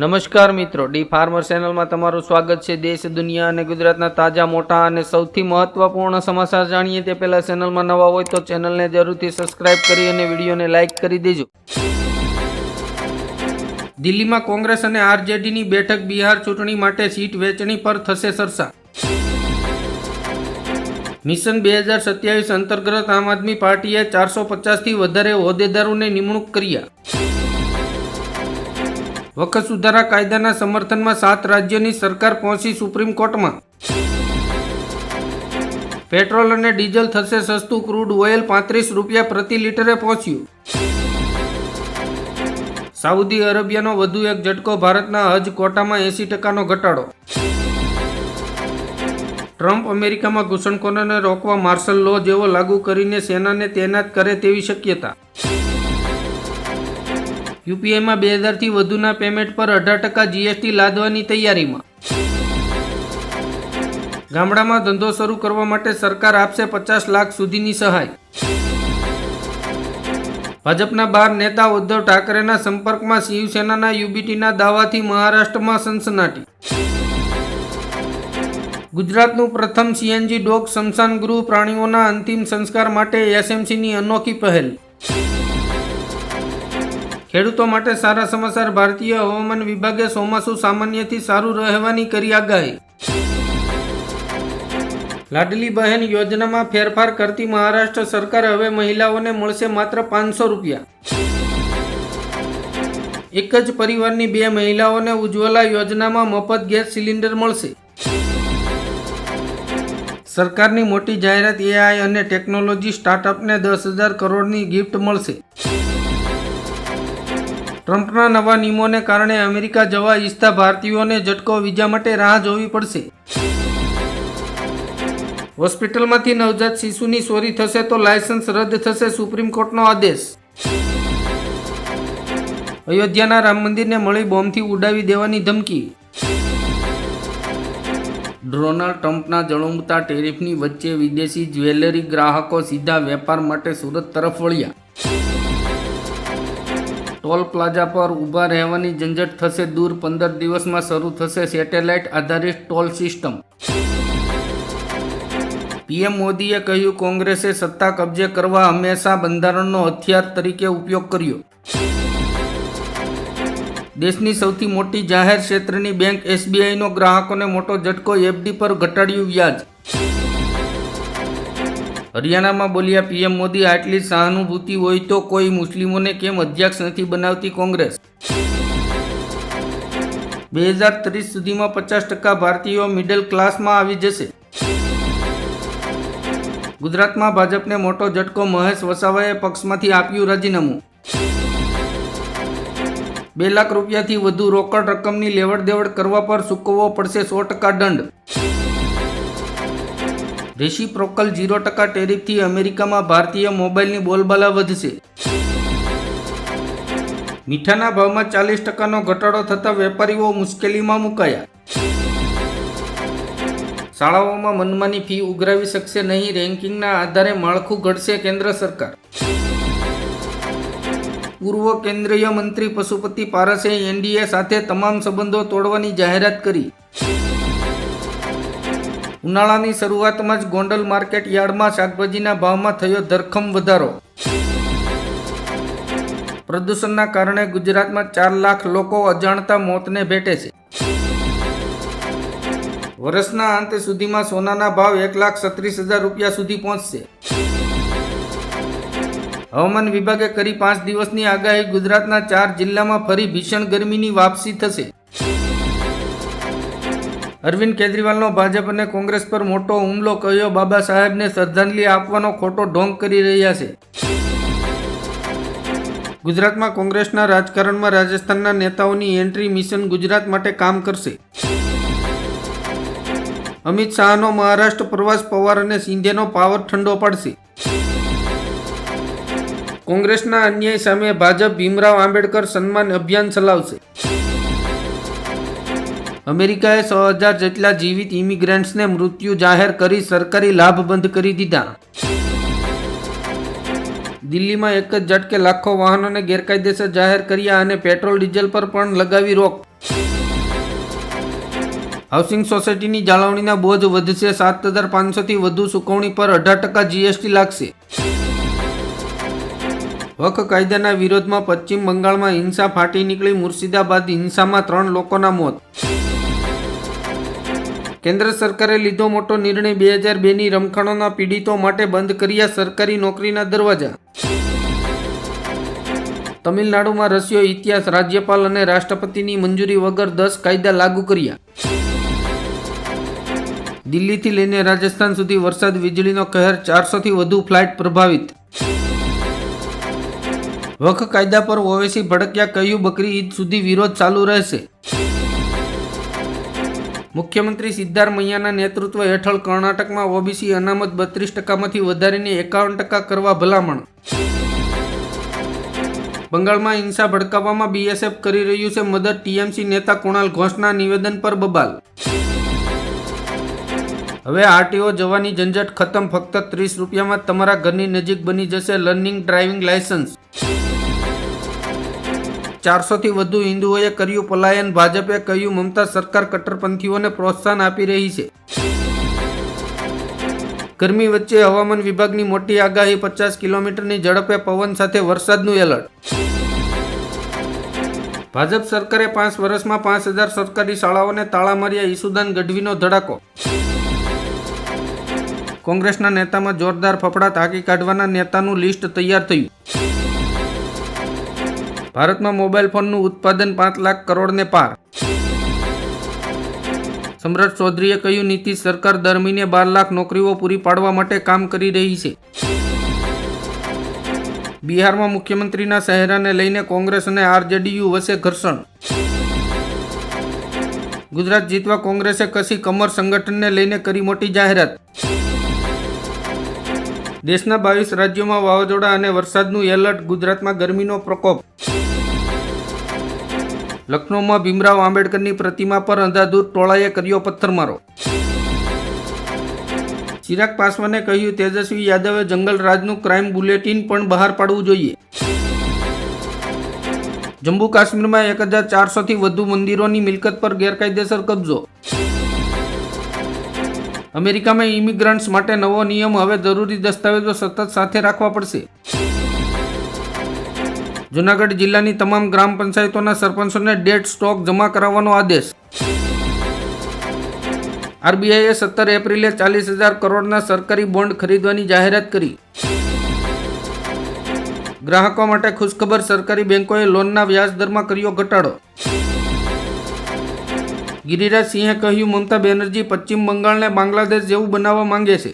નમસ્કાર મિત્રો, D farmer ચેનલમાં તમારું સ્વાગત છે. દેશ, દુનિયા અને ગુજરાતના તાજા, મોટા અને સૌથી મહત્વપૂર્ણ સમાચાર જાણીએ તે પહેલા ચેનલમાં નવા હોય તો ચેનલને જરૂરથી સબસ્ક્રાઇબ કરી અને વિડીયોને લાઇક કરી દેજો. દિલ્હીમાં કોંગ્રેસ અને આરજેડીની બેઠક બિહાર ચૂંટણી માટે સીટ વહેંચણી પર થશે ચર્ચા મિશન બે હજાર સત્યાવીસ અંતર્ગત આમ આદમી પાર્ટીએ ચારસો પચાસથી વધારે હોદ્દેદારોને નિમણૂક કર્યા. વખત સુધારા કાયદાના સમર્થનમાં સાત રાજ્યોની સરકાર પહોંચી સુપ્રીમ કોર્ટમાં. પેટ્રોલ અને ડીઝલ થશે સસ્તું ક્રૂડ ઓઇલ પાંત્રીસ રૂપિયા પ્રતિ લીટરે પહોંચ્યું. સાઉદી અરેબિયાનો વધુ એક ઝટકો ભારતના હજ કોટામાં એંસી ટકાનો ઘટાડો. ટ્રમ્પ અમેરિકામાં ઘૂસણખોરોને રોકવા માર્શલ લો જેવો લાગુ કરીને સેનાને તૈનાત કરે તેવી શક્યતા. યુપીઆઈમાં બે હજારથી વધુના પેમેન્ટ પર અઢાર ટકા જીએસટી લાદવાની તૈયારીમાં. ગામડામાં ધંધો શરૂ કરવા માટે સરકાર આપશે પચાસ લાખ સુધીની સહાય. ભાજપના બાર નેતા ઉદ્ધવ ઠાકરેના સંપર્કમાં શિવસેનાના યુબીટીના દાવાથી મહારાષ્ટ્રમાં સનસનાટી. ગુજરાતનું પ્રથમ સીએનજી ડોગ સ્મશાન ગૃહ પ્રાણીઓના અંતિમ સંસ્કાર માટે એસએમસીની અનોખી પહેલ. ખેડૂતો માટે સારા સમાચાર ભારતીય હવામાન વિભાગે ચોમાસુ સામાન્યથી સારું રહેવાની કરી આગાહી. લાડલી બહેન યોજનામાં ફેરફાર કરતી મહારાષ્ટ્ર સરકાર હવે મહિલાઓને મળશે માત્ર પાંચસો રૂપિયા. એક જ પરિવારની બે મહિલાઓને ઉજ્જવલા યોજનામાં મફત ગેસ સિલિન્ડર મળશે. સરકારની મોટી જાહેરાત એઆઈ અને ટેકનોલોજી સ્ટાર્ટઅપને દસ હજાર કરોડની ગિફ્ટ મળશે. ટ્રમ્પના નવા નિયમોને કારણે અમેરિકા જવા ઈચ્છતા ભારતીયોને ઝટકો વિઝા માટે રાહ જોવી પડશે. હોસ્પિટલમાંથી નવજાત શિશુની ચોરી થશે તો લાયસન્સ રદ થશે સુપ્રીમ કોર્ટનો આદેશ. અયોધ્યાના રામ મંદિરને મળી બોમ્બથી ઉડાવી દેવાની ધમકી. ડોનાલ્ડ ટ્રમ્પના જળુમતા ટેરિફની વચ્ચે વિદેશી જ્વેલરી ગ્રાહકો સીધા વેપાર માટે સુરત તરફ વળ્યા. ટોલ પ્લાઝા પર ઊભા રહેવાની ઝંઝટ થશે. દૂર પંદર દિવસમાં શરૂ થશે સેટેલાઇટ આધારિત ટોલ સિસ્ટમ. પીએમ મોદીએ કહ્યું, કોંગ્રેસે સત્તા કબજે કરવા હંમેશા બંધારણનો હથિયાર તરીકે ઉપયોગ કર્યો. દેશની સૌથી મોટી જાહેર ક્ષેત્રની બેંક એસબીઆઈનો ગ્રાહકોને મોટો ઝટકો એફડી પર ઘટાડ્યું વ્યાજ. હરિયાણામાં બોલ્યા પીએમ મોદી, આટલી સહાનુભૂતિ હોય તો કોઈ મુસ્લિમોને કેમ અધ્યક્ષ નથી બનાવતી કોંગ્રેસ? બે હજાર ત્રીસ સુધીમાં પચાસ ટકા ભારતીયો મિડલ ક્લાસમાં આવી જશે. ગુજરાતમાં ભાજપને મોટો ઝટકો મહેશ વસાવાએ પક્ષમાંથી આપ્યું રાજીનામું. બે લાખ રૂપિયાથી વધુ રોકડ રકમની લેવડ દેવડ કરવા પર ચૂકવવો પડશે સો ટકા દંડ. રેસીપ્રોકલ ઝીરો ટકા ટેરિફથી અમેરિકામાં ભારતીય મોબાઈલની બોલબાલા વધશે. મીઠાના ભાવમાં ચાલીસ ટકાનો ઘટાડો થતાં વેપારીઓ મુશ્કેલીમાં મુકાયા. શાળાઓમાં મનમાની ફી ઉઘરાવી શકશે નહીં, રેન્કિંગના આધારે માળખું ઘડશે કેન્દ્ર સરકાર. પૂર્વ કેન્દ્રીય મંત્રી પશુપતિ પારસે એનડીએ સાથે તમામ સંબંધો તોડવાની જાહેરાત કરી. ઉનાળાની શરૂઆતમાં જ ગોંડલ માર્કેટ યાર્ડમાં શાકભાજીના ભાવમાં થયો ધરખમ વધારો. પ્રદૂષણના કારણે ગુજરાતમાં ચાર લાખ લોકો અજાણતા મોતને ભેટે છે. વર્ષના અંત સુધીમાં સોનાના ભાવ એક લાખ છત્રીસ હજાર રૂપિયા સુધી પહોંચશે. હવામાન વિભાગે કરી પાંચ દિવસની આગાહી ગુજરાતના ચાર જિલ્લામાં ફરી ભીષણ ગરમીની વાપસી થશે. અરવિંદ કેજરીવાલનો ભાજપ અને કોંગ્રેસ પર મોટો હુમલો કહ્યો બાબા સાહેબને શ્રદ્ધાંજલિ આપવાનો ખોટો ઢોંગ કરી રહ્યા છે. ગુજરાતમાં કોંગ્રેસના રાજકારણમાં રાજસ્થાનના નેતાઓની એન્ટ્રી મિશન ગુજરાત માટે કામ કરશે. અમિત શાહનો મહારાષ્ટ્ર પ્રવાસ પવાર અને સિંધેનો પાવર ઠંડો પાડશે. કોંગ્રેસના અન્યાય સામે ભાજપ ભીમરાવ આંબેડકર સન્માન અભિયાન ચલાવશે. અમેરિકાએ સો હજાર જેટલા જીવિત ઇમિગ્રન્ટ્સને મૃત્યુ જાહેર કરી સરકારી લાભ બંધ કરી દીધા. દિલ્હીમાં એક જ ઝટકે લાખો વાહનોને ગેરકાયદેસર જાહેર કર્યા અને પેટ્રોલ, ડીઝલ પર પણ લગાવી રોક. હાઉસિંગ સોસાયટીની જાળવણીના બોજ વધશે, સાત હજાર પાંચસોથી વધુ ચૂકવણી પર અઢાર ટકા જીએસટી લાગશે. વખ કાયદાના વિરોધમાં પશ્ચિમ બંગાળમાં હિંસા ફાટી નીકળી, મુર્શિદાબાદ હિંસામાં ત્રણ લોકોના મોત. કેન્દ્ર સરકારે લીધો મોટો નિર્ણય બે હજાર બેની રમખાણોના પીડિતો માટે બંધ કર્યા સરકારી નોકરીના દરવાજા. તમિલનાડુમાં રશિયો ઇતિહાસ રાજ્યપાલ અને રાષ્ટ્રપતિની મંજૂરી વગર દસ કાયદા લાગુ કર્યા. દિલ્હીથી લઈને રાજસ્થાન સુધી વરસાદ વીજળીનો કહેર ચારસોથી વધુ ફ્લાઇટ પ્રભાવિત. વખ કાયદા પર ઓવેસી ભડક્યા કહ્યું, બકરી ઈદ સુધી વિરોધ ચાલુ રહેશે. મુખ્યમંત્રી સિદ્ધારમૈયાના નેતૃત્વ હેઠળ કર્ણાટકમાં ઓબીસી અનામત બત્રીસ ટકામાંથી વધારીને એકાવન ટકા કરવા ભલામણ. બંગાળમાં હિંસા ભડકાવવામાં બીએસએફ કરી રહ્યું છે મદદ, ટીએમસી નેતા કુણાલ ઘોષના નિવેદન પર બબાલ. હવે આરટીઓ જવાની ઝંઝટ ખતમ, ફક્ત ત્રીસ રૂપિયામાં તમારા ઘરની નજીક બની જશે લર્નિંગ ડ્રાઇવિંગ લાયસન્સ ચારસોથી વધુ હિન્દુઓએ કર્યું પલાયન. ભાજપે કહ્યું, મમતા સરકાર કટ્ટરપંથીઓને પ્રોત્સાહન આપી રહી છે. ગરમી વચ્ચે હવામાન વિભાગની મોટી આગાહી. પચાસ કિલોમીટરની ઝડપે પવન સાથે વરસાદનું એલર્ટ. ભાજપ સરકારે પાંચ વર્ષમાં પાંચ હજાર સરકારી શાળાઓને તાળા માર્યા ઈસુદાન ગઢવીનો ધડાકો. કોંગ્રેસના નેતામાં જોરદાર ફફડાટ હાકી કાઢવાના નેતાનું લિસ્ટ તૈયાર થયું. ભારતમાં મોબાઈલ ફોનનું ઉત્પાદન પાંચ લાખ કરોડને પાર. સમ્રાટ ચૌધરીએ કહ્યું નીતિશ સરકાર દર મહિને બાર લાખ નોકરીઓ પૂરી પાડવા માટે કામ કરી રહી છે. બિહારમાં મુખ્યમંત્રીના ચહેરાને લઈને કોંગ્રેસ અને આરજેડીયુ વચ્ચે ઘર્ષણ. ગુજરાત જીતવા કોંગ્રેસે કસી કમર સંગઠનને લઈને કરી મોટી જાહેરાત. દેશના બાવીસ રાજ્યોમાં વાવાઝોડા અને વરસાદનું એલર્ટ, ગુજરાતમાં ગરમીનો પ્રકોપ. લખનૌમાં ભીમરાવ આંબેડકરની પ્રતિમા પર અંધાધૂર ટોળાએ કર્યો પથ્થરમારો. ચિરાગ પાસવાને કહ્યું, તેજસ્વી યાદવે જંગલ રાજનું ક્રાઇમ બુલેટિન પણ બહાર પાડવું જોઈએ. જમ્મુ કાશ્મીરમાં એક હજાર ચારસોથી વધુ મંદિરોની મિલકત પર ગેરકાયદેસર કબજો. અમેરિકામાં ઇમિગ્રન્ટ્સ માટે નવો નિયમ હવે જરૂરી દસ્તાવેજો સતત સાથે રાખવા પડશે. જુનાગઢ જિલ્લાની તમામ ગ્રામ પંચાયતોના સરપંચોને ડેટ સ્ટોક જમા કરાવવાનો આદેશ. આરબીઆઈએ સત્તર એપ્રિલે ચાલીસ હજાર કરોડના સરકારી બોન્ડ ખરીદવાની જાહેરાત કરી. ગ્રાહકો માટે ખુશખબર સરકારી બેંકોએ લોનના વ્યાજ દરમાં કર્યો ઘટાડો. ગિરિરાજ સિંહે કહ્યું, મમતા બેનર્જી પશ્ચિમ બંગાળને બાંગ્લાદેશ જેવું બનાવવા માંગે છે.